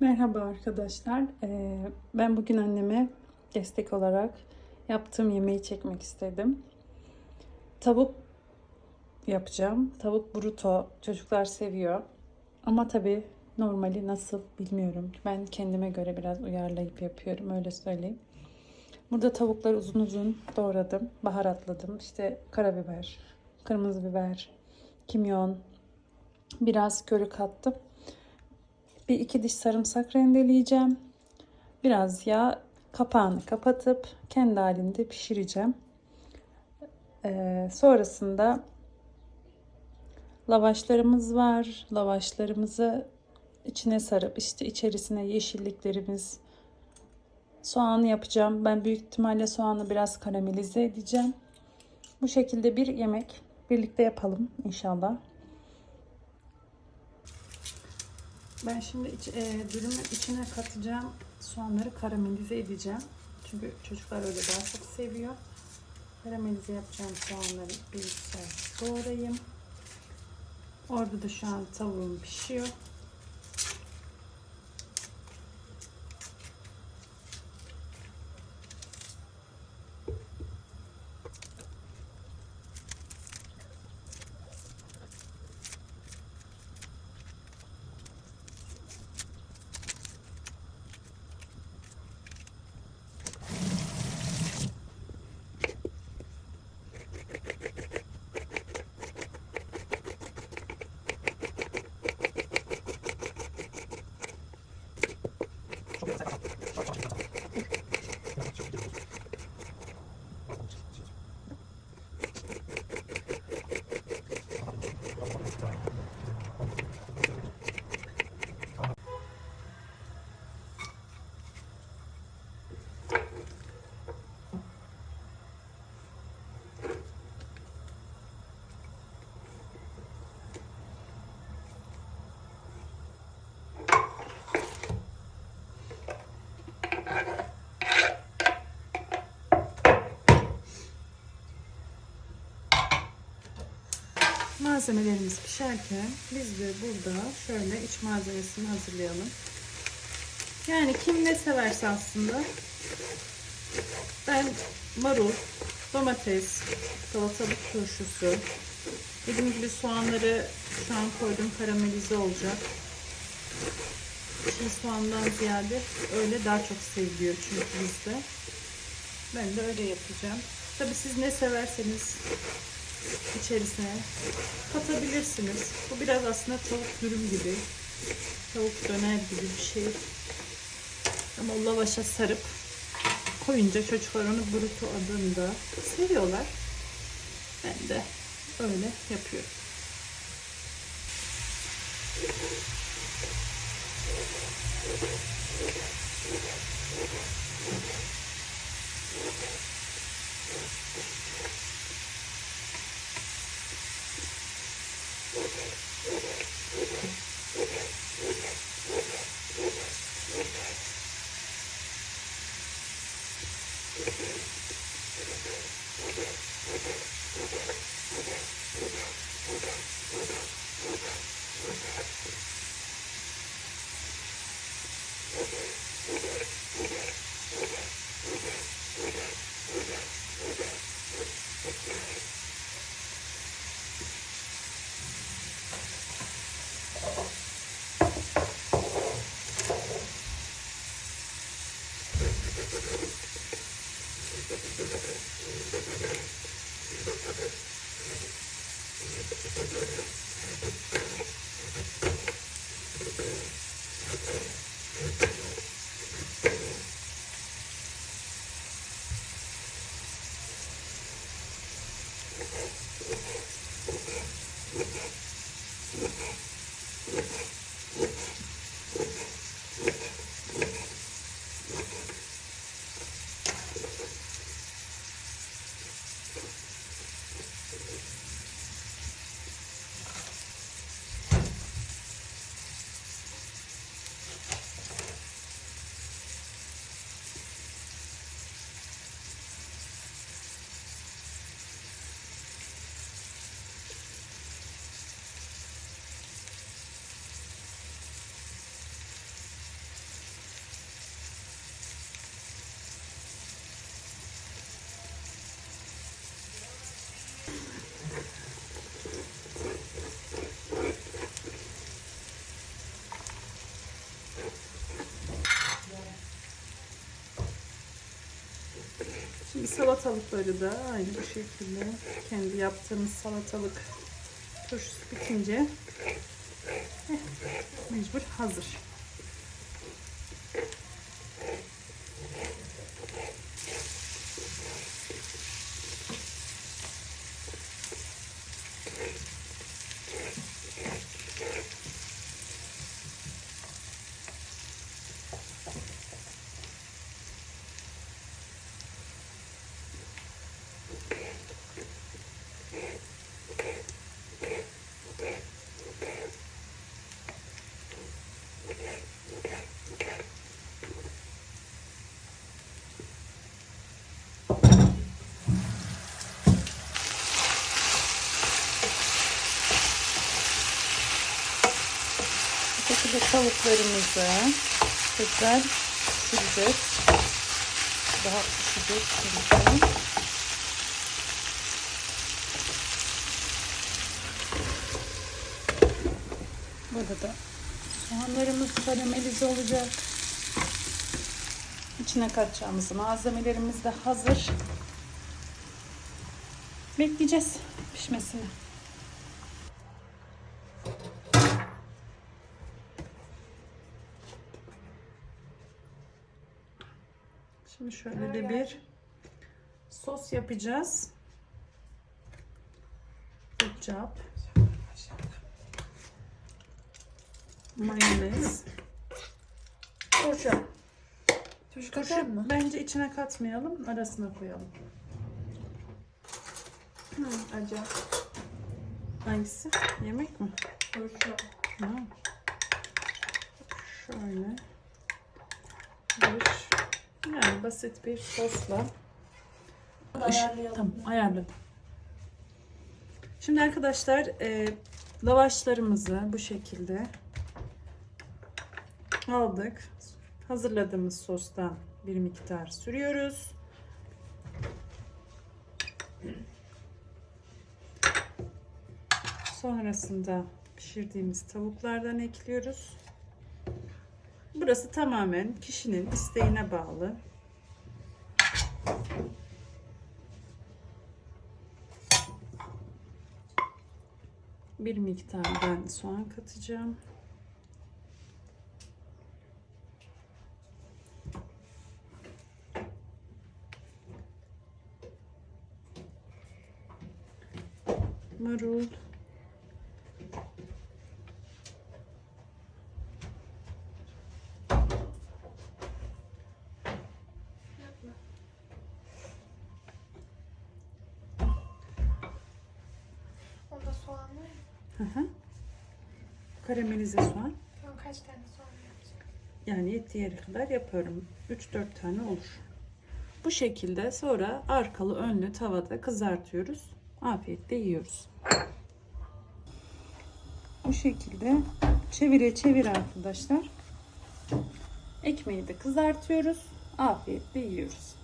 Merhaba arkadaşlar. Ee, ben bugün anneme destek olarak yaptığım yemeği çekmek istedim. Tavuk yapacağım. Tavuk bruto. Çocuklar seviyor. Ama tabii normali nasıl bilmiyorum. Ben kendime göre biraz uyarlayıp yapıyorum. Öyle söyleyeyim. Burada tavukları uzun uzun doğradım. Baharatladım. İşte karabiber, kırmızı biber, kimyon, biraz köri kattım. Bir iki diş sarımsak rendeleyeceğim. Biraz yağ kapağını kapatıp kendi halinde pişireceğim. Ee, sonrasında lavaşlarımız var. Lavaşlarımızı içine sarıp işte içerisine yeşilliklerimiz soğanı yapacağım. Ben büyük ihtimalle soğanı biraz karamelize edeceğim. Bu şekilde bir yemek birlikte yapalım inşallah. Ben şimdi iç, e, dürümün içine katacağım soğanları karamelize edeceğim. Çünkü çocuklar öyle daha çok seviyor. Karamelize yapacağım soğanları bir doğrayayım. Orada da şu an tavuğum pişiyor. Malzemelerimiz pişerken biz de burada şöyle iç malzemesini hazırlayalım. Yani kim ne severse aslında ben marul, domates, salatalık turşusu, dediğim gibi soğanları şu an koydum karamelize olacak. Çiğ soğandan ziyade öyle daha çok seviliyor çünkü bizde. Ben de öyle yapacağım. Tabi siz ne severseniz içerisine katabilirsiniz. Bu biraz aslında tavuk dürüm gibi. Tavuk döner gibi bir şey. Ama lavaşa sarıp koyunca çocuklar onu bruto adında seviyorlar. Ben de öyle yapıyorum. Thank you. Şimdi salatalıkları da aynı şekilde kendi yaptığımız salatalık turşusu bitince eh, mecbur hazır. Şekilde tavuklarımızı tekrar pişireceğiz. Daha pişecek şimdi. Burada da soğanlarımız karamelize olacak. İçine katacağımız malzemelerimiz de hazır. Bekleyeceğiz pişmesini. Şimdi şöyle de bir sos yapacağız. Ketçap. Mayonez. Turşu. Turşu katar mı? bence içine katmayalım, arasına koyalım. Hı, acı. Hangisi? Yemek mi? Turşu. Ha. Şöyle. Bir, yani basit bir sosla. Ayarlayalım. Tamam ayarladım. Şimdi arkadaşlar e, lavaşlarımızı bu şekilde aldık. Hazırladığımız sostan bir miktar sürüyoruz. Sonrasında pişirdiğimiz tavuklardan ekliyoruz. Burası tamamen kişinin isteğine bağlı. Bir miktar ben soğan katacağım. Marul. Onda soğan var mı? Hı hı. Karamelize soğan. Tamam kaç tane soğan yapacak? Yani yettiği yere kadar yaparım. 3-4 tane olur. Bu şekilde sonra arkalı önlü tavada kızartıyoruz. Afiyetle yiyoruz. Bu şekilde çevire çevir arkadaşlar. Ekmeği de kızartıyoruz. Afiyetle yiyoruz.